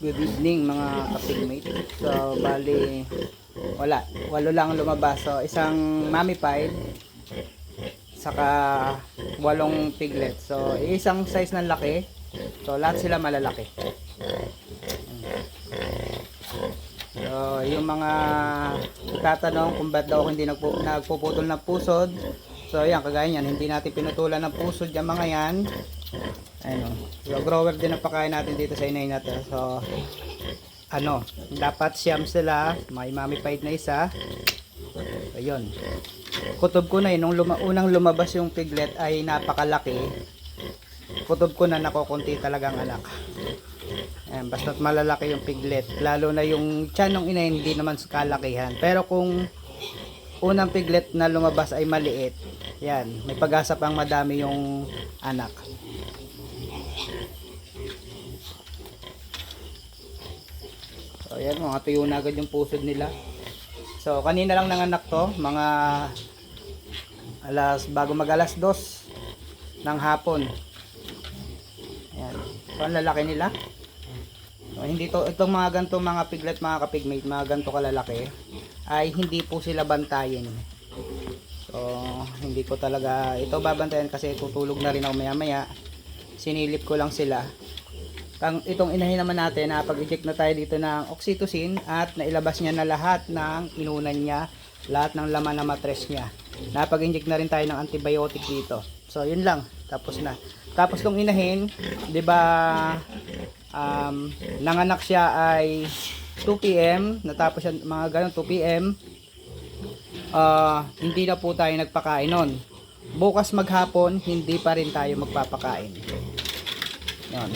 Good evening mga kapigmate. So, bali, wala. Walo lang lumabas. So, isang mami pile, saka walong piglet. So, isang size ng laki. So, lahat sila malalaki. So, yung mga tatanong kung ba't daw hindi nagpo, nagpuputol ng pusod. So, yan, kagaya yan. Hindi natin pinutulan ng pusod yung mga yan. Ayun. So, grower din ang pakain natin dito sa inay natin. So, ano, dapat siyam sila. May mami fight na isa. Ayun. Kutob ko na yun. Nung luma, unang lumabas yung piglet ay napakalaki. Kutob ko na nakukunti talagang anak. Ayan, basta't malalaki yung piglet. Lalo na yung tiyan ng ina hindi naman kalakihan. Pero kung unang piglet na lumabas ay maliit, yan, may pag-asa pang madami yung anak. So, ayan, mga tuyo na agad yung pusod nila. So, kanina lang nanganak to, mga alas, bago mag alas dos ng hapon. Ayan. So, ang lalaki nila. So, hindi to, itong mga ganito mga piglet, mga kapigmate, mga ganito kalalaki, ay hindi po sila bantayin. So, hindi ko talaga, ito babantayan kasi tutulog na rin ako maya maya. Sinilip ko lang sila. Tang, itong inahin naman natin, napag-eject na tayo dito ng oxytocin at nailabas niya na lahat ng inunan niya, lahat ng laman na matres niya. Napag-inject na rin tayo ng antibiotic dito. So, yun lang. Tapos na. Tapos tong inahin, 'di ba um, nanganak siya ay 2 PM, natapos siya mga ganun 2 PM. Ah, hindi na po tayo nagpakain nun. Bukas maghapon, hindi pa rin tayo magpapakain. Yan.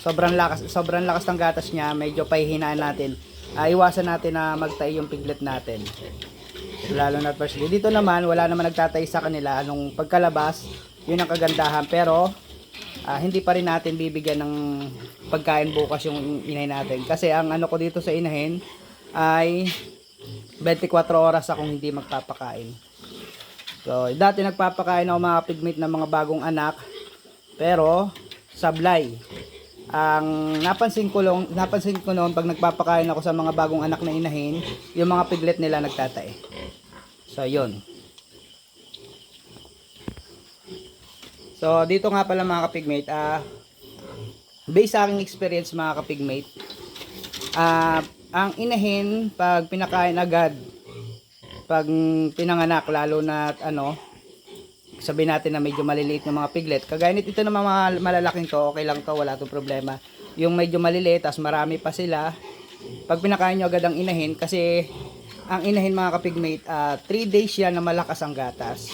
Sobrang lakas, sobrang lakas ng gatas niya, medyo pahihinaan natin. Ah, iwasan natin na magtay yung piglet natin. Lalo na firstly. Dito naman, wala naman nagtatay sa kanila. Anong pagkalabas, yun ang kagandahan. Pero, ah, hindi pa rin natin bibigyan ng pagkain bukas yung inay natin. Kasi ang ano ko dito sa inahin ay 24 oras akong hindi magpapakain. So, dati nagpapakain ako mga pigmate ng mga bagong anak. Pero, sablay. Ang napansin ko lang, napansin ko noon pag nagpapakain ako sa mga bagong anak na inahin, yung mga piglet nila nagtatae. So, yun. So, dito nga pala mga kapigmate, ah, based sa aking experience mga kapigmate, ah, ang inahin, pag pinakain agad, pag pinanganak, lalo na ano, sabihin natin na medyo maliliit ng mga piglet. Kagaya nito, ito naman mga malalaking to, okay lang to, wala tong problema. Yung medyo maliliit, tas marami pa sila, pag pinakain nyo agad ang inahin, kasi ang inahin mga kapigmate, 3 days yan na malakas ang gatas.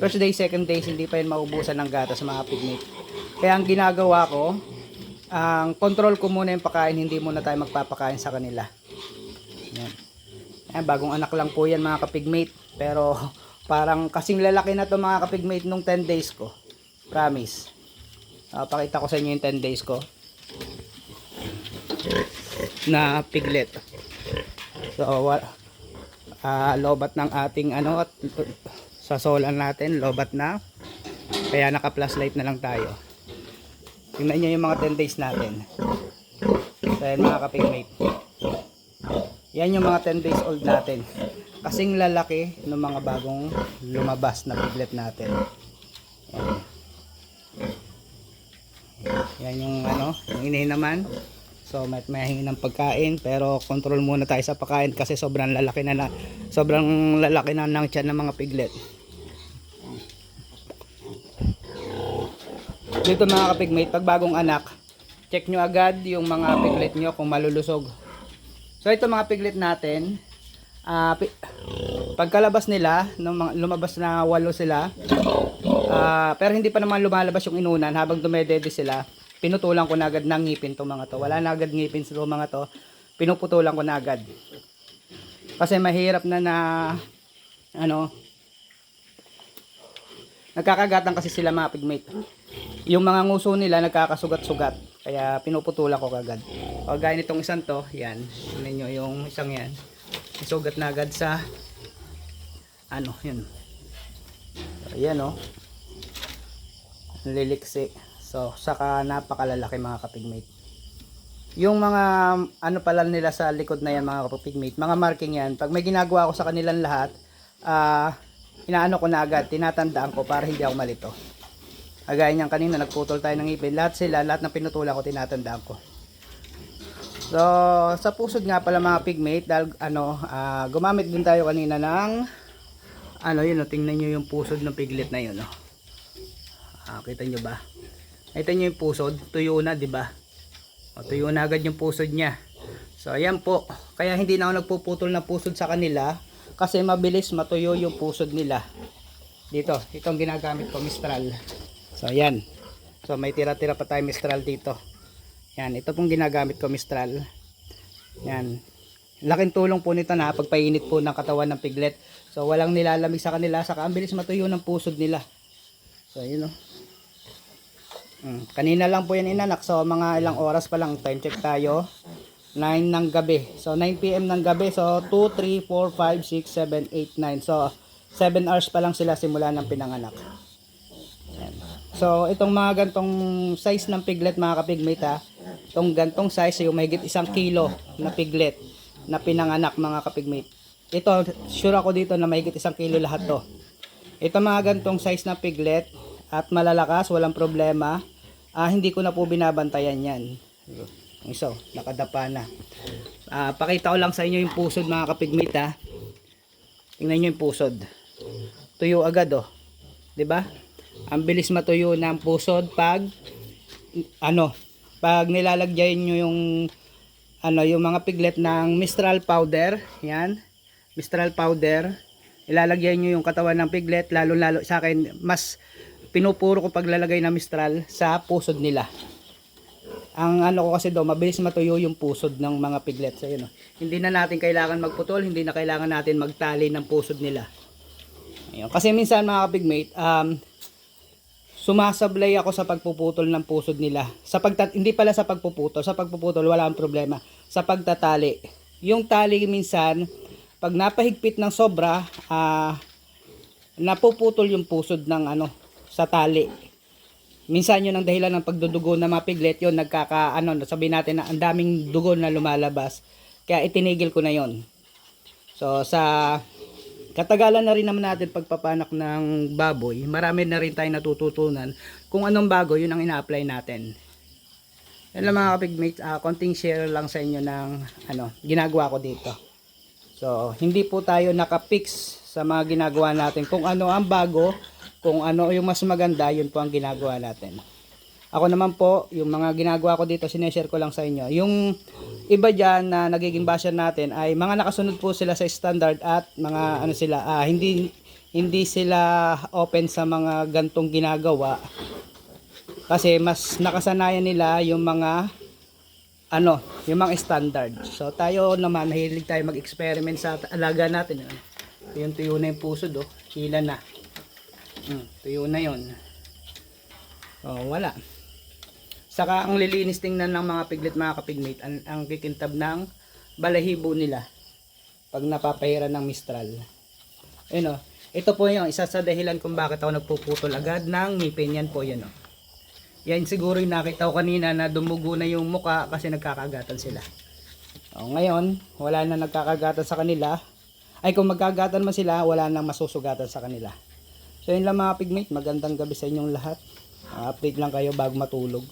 First day, second days, hindi pa yan maubusan ng gatas mga kapigmate. Kaya ang ginagawa ko, ang control ko muna yung pakain, hindi muna tayo magpapakain sa kanila. Yan. Ayan, bagong anak lang po yan mga kapigmate. Pero parang kasing lalaki na to mga kapigmate nung 10 days ko. Promise. Ah, pakita ko sa inyo yung 10 days ko. Na piglet. So, ah, lobat ng ating ano at sa solar natin, lobat na. Kaya naka plus light na lang tayo. Tingnan nyo yung mga 10 days natin. So, yan mga kapigmate. Yan yung mga 10 days old natin. Kasing lalaki ng mga bagong lumabas na piglet natin. Yan. Yan yung ano, yung inahin naman. So may mahingi ng pagkain pero control muna tayo sa pagkain kasi sobrang lalaki na, na sobrang lalaki na ng tiyan ng mga piglet. Dito mga kapigmate, pag bagong anak, check nyo agad yung mga piglet nyo kung malulusog. So ito mga piglet natin, pi- pagkalabas nila, nung lumabas na walo sila, ah, pero hindi pa naman lumalabas yung inunan habang dumedede sila, pinutulan ko na agad ng ngipin to mga to. Wala na agad ngipin sa mga to, pinuputulan ko na agad. Kasi mahirap na na, ano, nagkakagatan kasi sila mga pigmate. Yung mga nguso nila nagkakasugat-sugat. Kaya pinuputulan ko kagad. O gaya nitong isang to, yan. Tingnan nyo yung isang yan. Sugat na agad sa ano, yun. So, o. Liliksi. So, saka napakalalaki mga kapigmate. yung mga ano pala nila sa likod na yan mga kapigmate, mga marking yan, pag may ginagawa ko sa kanilang lahat, ah inaano ko na agad, tinatandaan ko para hindi ako malito. Agaya niyan kanina, nagputol tayo ng ipin. Lahat sila, lahat ng pinutulan ko, tinatandaan ko. So, sa pusod nga pala mga pigmate, dahil ano, ah, gumamit din tayo kanina ng, ano yun, oh, tingnan nyo yung pusod ng piglet na yun. Oh. Ah, kita nyo ba? Kita nyo yung pusod, tuyo na, di ba? O, tuyo na agad yung pusod niya. So, ayan po. Kaya hindi na ako nagpuputol ng pusod sa kanila kasi mabilis matuyo yung pusod nila. Dito, itong ginagamit ko, Mistral. So, ayan. So, may tira-tira pa tayo Mistral dito. Yan, ito pong ginagamit ko, Mistral. Yan. Laking tulong po nito na pagpainit po ng katawan ng piglet. So, walang nilalamig sa kanila. Saka, ang bilis matuyo ng pusod nila. So, yun o. Mm, kanina lang po yan inanak. So, mga ilang oras pa lang. Time check tayo. 9 ng gabi. So, 9 p.m. ng gabi. So, 2, 3, 4, 5, 6, 7, 8, 9. So, 7 hours pa lang sila simula ng pinanganak. Yan. So, itong mga gantong size ng piglet mga kapigmate ha. Itong gantong size, yung mahigit isang kilo na piglet na pinanganak mga kapigmate. Ito, sure ako dito na mahigit isang kilo lahat to. Ito mga gantong size na piglet at malalakas, walang problema. Ah, hindi ko na po binabantayan yan. Iso, nakadapa na. Ah, pakita ko lang sa inyo yung pusod mga kapigmate ha. Tingnan nyo yung pusod. Tuyo agad oh. 'Di ba? Ang bilis matuyo ng pusod pag ano, pag nilalagyan nyo yung ano, yung mga piglet ng Mistral powder, yan. Mistral powder. Ilalagyan nyo yung katawan ng piglet, lalo lalo sa akin, mas pinupuro ko paglalagay ng Mistral sa pusod nila. Ang ano ko kasi daw, mabilis matuyo yung pusod ng mga piglet. So, yun, oh. Hindi na natin kailangan magputol, hindi na kailangan natin magtali ng pusod nila. Ayun. Kasi minsan mga kapigmate, um, sumasablay ako sa pagpuputol ng pusod nila. Sa pagtat hindi pala sa pagpuputol, sa pagpuputol wala ang problema. Sa pagtatali. Yung tali minsan, pag napahigpit ng sobra, ah, napuputol yung pusod ng ano, sa tali. Minsan yun ang dahilan ng pagdudugo ng mga piglet, yun nagkaka, ano, sabihin natin na ang daming dugo na lumalabas. Kaya itinigil ko na yon. So sa katagalan na rin naman natin pagpapanak ng baboy, marami na rin tayong natututunan kung anong bago, yun ang ina-apply natin. Yan mga kapigmates, ah, konting share lang sa inyo ng ano, ginagawa ko dito. So, hindi po tayo nakapix sa mga ginagawa natin. Kung ano ang bago, kung ano yung mas maganda, yun po ang ginagawa natin. Ako naman po, yung mga ginagawa ko dito, sineshare ko lang sa inyo. Yung iba dyan na nagiging basher natin ay mga nakasunod po sila sa standard at mga ano sila, ah, hindi hindi sila open sa mga gantong ginagawa. Kasi mas nakasanayan nila yung mga ano, yung mga standard. So tayo naman, mahilig tayo mag-experiment sa alaga natin. Ano. Yung tuyo na yung puso do, hila na. Hmm, tuyo na yon. Oh, wala. Saka ang lilinis tingnan ng mga piglet mga kapigmate, ang, ang kikintab ng balahibo nila pag napapahira ng mistral. Ayun o. Ito po yung isa sa dahilan kung bakit ako nagpuputol agad ng ngipin. Yan po yan o. Yan siguro yung nakita ko kanina na dumugo na yung muka kasi nagkakagatan sila. O, ngayon, wala na nagkakagatan sa kanila. Ay kung magkagatan man sila, wala nang masusugatan sa kanila. So yun lang mga pigmate, magandang gabi sa inyong lahat. Update lang kayo bago matulog.